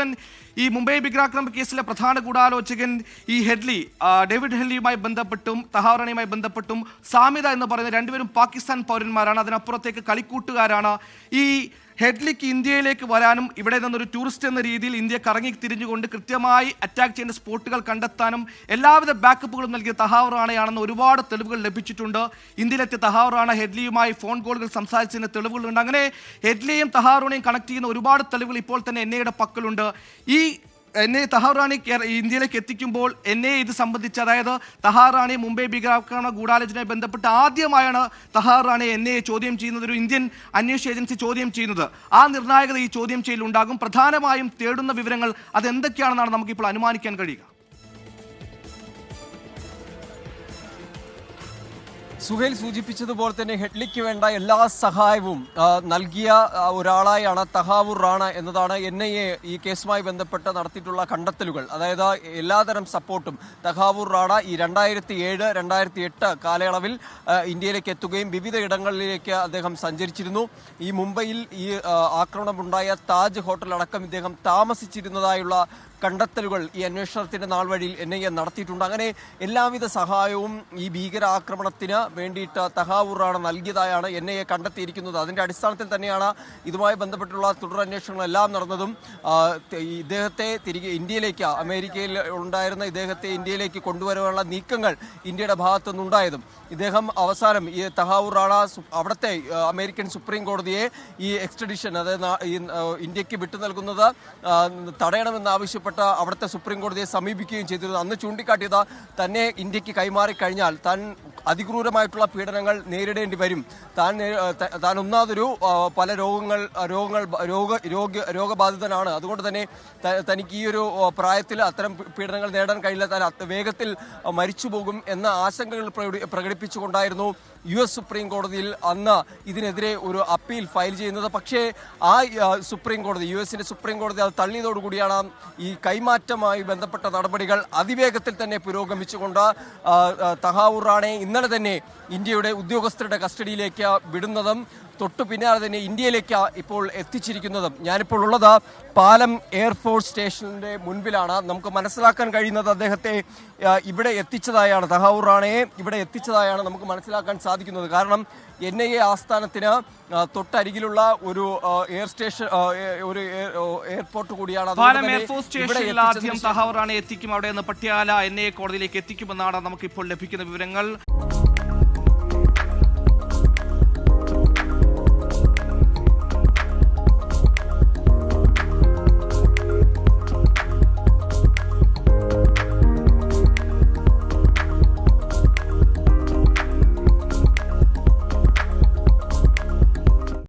അച്യുതൻ ഈ മുംബൈ ഭീകരാക്രമ കേസിലെ പ്രധാന ഗൂഢാലോചകൻ ഈ ഹെഡ്ലി ഡേവിഡ് ഹെഡ്ലിയുമായി ബന്ധപ്പെട്ടും തഹാറാണിയുമായി ബന്ധപ്പെട്ടും സാമ്യത എന്ന് പറയുന്ന രണ്ടുപേരും പാകിസ്ഥാൻ പൗരന്മാരാണ്. അതിനപ്പുറത്തേക്ക് കളിക്കൂട്ടുകാരാണ്. ഈ ഹെഡ്ലിക്ക് ഇന്ത്യയിലേക്ക് വരാനും ഇവിടെ നിന്നൊരു ടൂറിസ്റ്റ് എന്ന രീതിയിൽ ഇന്ത്യ കറങ്ങി തിരിഞ്ഞുകൊണ്ട് കൃത്യമായി അറ്റാക്ക് ചെയ്യുന്ന സ്പോട്ടുകൾ കണ്ടെത്താനും എല്ലാവിധ ബാക്കപ്പുകളും നൽകിയ തഹാവർ റാണയാണെന്ന് ഒരുപാട് തെളിവുകൾ ലഭിച്ചിട്ടുണ്ട്. ഇന്ത്യയിലെത്തിയ തഹാവർ റാണ ഹെഡ്ലിയുമായി ഫോൺ കോളുകൾ സംസാരിച്ചതിന് തെളിവുകളുണ്ട്. അങ്ങനെ ഹെഡ്ലിയും തഹാറൂണയും കണക്ട് ചെയ്യുന്ന ഒരുപാട് തെളിവുകൾ ഇപ്പോൾ തന്നെ എൻ ഐയുടെ പക്കലുണ്ട്. ഈ എന്നെ തഹാറാണി ഇന്ത്യയിലേക്ക് എത്തിക്കുമ്പോൾ എന്നെ ഇത് സംബന്ധിച്ച് അതായത് തഹാറാണി മുംബൈ ഭീകരാക്രമണ ഗൂഢാലോചനയുമായി ബന്ധപ്പെട്ട് ആദ്യമായാണ് തഹാറാണി എന്നെ ചോദ്യം ചെയ്യുന്നത് ഒരു ഇന്ത്യൻ അന്വേഷണ ഏജൻസി ചോദ്യം ചെയ്യുന്നത്. ആ നിർണായകത ഈ ചോദ്യം ചെയ്യലുണ്ടാകും പ്രധാനമായും തേടുന്ന വിവരങ്ങൾ അതെന്തൊക്കെയാണെന്നാണ് നമുക്കിപ്പോൾ അനുമാനിക്കാൻ കഴിയുക. സുഹേൽ സൂചിപ്പിച്ചതുപോലെ തന്നെ ഹെഡ്ലിക്ക് വേണ്ട എല്ലാ സഹായവും നൽകിയ ഒരാളായാണ് തഹാവൂർ റാണ എന്നതാണ് എൻ ഐ എ ഈ കേസുമായി ബന്ധപ്പെട്ട് നടത്തിയിട്ടുള്ള കണ്ടെത്തലുകൾ. അതായത് എല്ലാതരം സപ്പോർട്ടും തഹാവൂർ റാണ ഈ രണ്ടായിരത്തി ഏഴ് രണ്ടായിരത്തി എട്ട് കാലയളവിൽ ഇന്ത്യയിലേക്ക് എത്തുകയും വിവിധ ഇടങ്ങളിലേക്ക് അദ്ദേഹം സഞ്ചരിച്ചിരുന്നു. ഈ മുംബൈയിൽ ഈ ആക്രമണമുണ്ടായ താജ് ഹോട്ടലടക്കം ഇദ്ദേഹം താമസിച്ചിരുന്നതായുള്ള കണ്ടെത്തലുകൾ ഈ അന്വേഷണത്തിന്റെ നാൾ വഴിയിൽ എൻ ഐ എ നടത്തിയിട്ടുണ്ട്. അങ്ങനെ എല്ലാവിധ സഹായവും ഈ ഭീകരാക്രമണത്തിന് വേണ്ടിയിട്ട് തഹാവൂറാണ് നൽകിയതായാണ് എൻ ഐ എ കണ്ടെത്തിയിരിക്കുന്നത്. അതിന്റെ അടിസ്ഥാനത്തിൽ തന്നെയാണ് ഇതുമായി ബന്ധപ്പെട്ടുള്ള തുടരന്വേഷണങ്ങളെല്ലാം നടന്നതും. ഇദ്ദേഹത്തെ തിരികെ ഇന്ത്യയിലേക്ക് അമേരിക്കയിൽ ഉണ്ടായിരുന്ന ഇദ്ദേഹത്തെ ഇന്ത്യയിലേക്ക് കൊണ്ടുവരാനുള്ള നീക്കങ്ങൾ ഇന്ത്യയുടെ ഭാഗത്തു നിന്നുണ്ടായതും ഇദ്ദേഹം അവസാനം ഈ തഹാവൂർ റാണ അവിടുത്തെ അമേരിക്കൻ സുപ്രീം കോടതിയെ ഈ എക്സ്ട്രഡിഷൻ അതായത് ഇന്ത്യയ്ക്ക് വിട്ടു നൽകുന്നത് തടയണമെന്നാവശ്യപ്പെട്ട് തടയണമെന്ന് ആവശ്യപ്പെട്ട് അവിടുത്തെ സുപ്രീം കോടതിയെ സമീപിക്കുകയും ചെയ്തിരുന്നു. അന്ന് ചൂണ്ടിക്കാട്ടിയത് തന്നെ ഇന്ത്യയ്ക്ക് കൈമാറി കഴിഞ്ഞാൽ താൻ അതിക്രൂരമായിട്ടുള്ള പീഡനങ്ങൾ നേരിടേണ്ടി വരും. താൻ താൻ ഒന്നാതൊരു പല രോഗങ്ങൾ രോഗങ്ങൾ രോഗ രോഗ രോഗബാധിതനാണ്. അതുകൊണ്ട് തന്നെ തനിക്ക് ഈ ഒരു പ്രായത്തിൽ അത്തരം പീഡനങ്ങൾ നേടാൻ കഴിയില്ല. താൻ വേഗത്തിൽ മരിച്ചു പോകും എന്ന ആശങ്കകൾ പ്രകടിപ്പിച്ചുകൊണ്ടായിരുന്നു യു എസ് സുപ്രീം കോടതിയിൽ അന്ന് ഇതിനെതിരെ ഒരു അപ്പീൽ ഫയൽ ചെയ്യുന്നത്. പക്ഷേ ആ സുപ്രീം കോടതി യു എസിന്റെ സുപ്രീം കോടതി അത് തള്ളിയതോടുകൂടിയാണ് ഈ കൈമാറ്റമായി ബന്ധപ്പെട്ട നടപടികൾ അതിവേഗത്തിൽ തന്നെ പുരോഗമിച്ചുകൊണ്ട് തഹാവൂർ റാണെ ഇന്നലെ തന്നെ ഇന്ത്യയുടെ ഉദ്യോഗസ്ഥരുടെ കസ്റ്റഡിയിലേക്ക് വിടുന്നതും തൊട്ടു പിന്നാലെ തന്നെ ഇന്ത്യയിലേക്ക് ഇപ്പോൾ എത്തിച്ചിരിക്കുന്നതും ഞാനിപ്പോൾ ഉള്ളത് പാലം എയർഫോഴ്സ് സ്റ്റേഷനിന്റെ മുൻപിലാണ്. നമുക്ക് മനസ്സിലാക്കാൻ കഴിയുന്നത് അദ്ദേഹത്തെ ഇവിടെ എത്തിച്ചതായാണ്. തഹാവൂർ റാണയെ ഇവിടെ എത്തിച്ചതായാണ് നമുക്ക് മനസ്സിലാക്കാൻ സാധിക്കുന്നത്. കാരണം എൻ ഐ എ ആസ്ഥാനത്തിന് തൊട്ടരികിലുള്ള ഒരു എയർ സ്റ്റേഷൻ ഒരു എയർപോർട്ട് കൂടിയാണ്. പാലം എയർഫോഴ്സ് സ്റ്റേഷനിൽ ആദ്യം എത്തിക്കും. അവിടെ നിന്ന് പട്യാല എൻ ഐ എ കോടതിയിലേക്ക് എത്തിക്കുമെന്നാണ് നമുക്കിപ്പോൾ ലഭിക്കുന്ന വിവരങ്ങൾ.